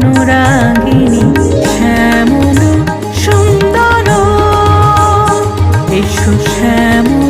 করুণ রাগিনী শ্যামল সুন্দর। এসো শ্যামল।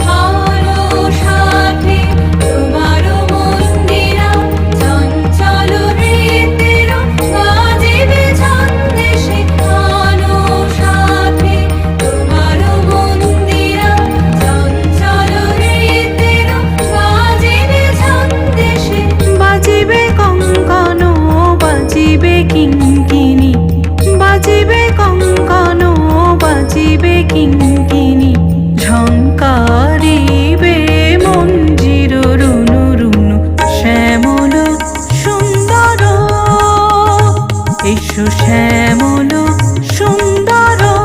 শ্যামল সুন্দর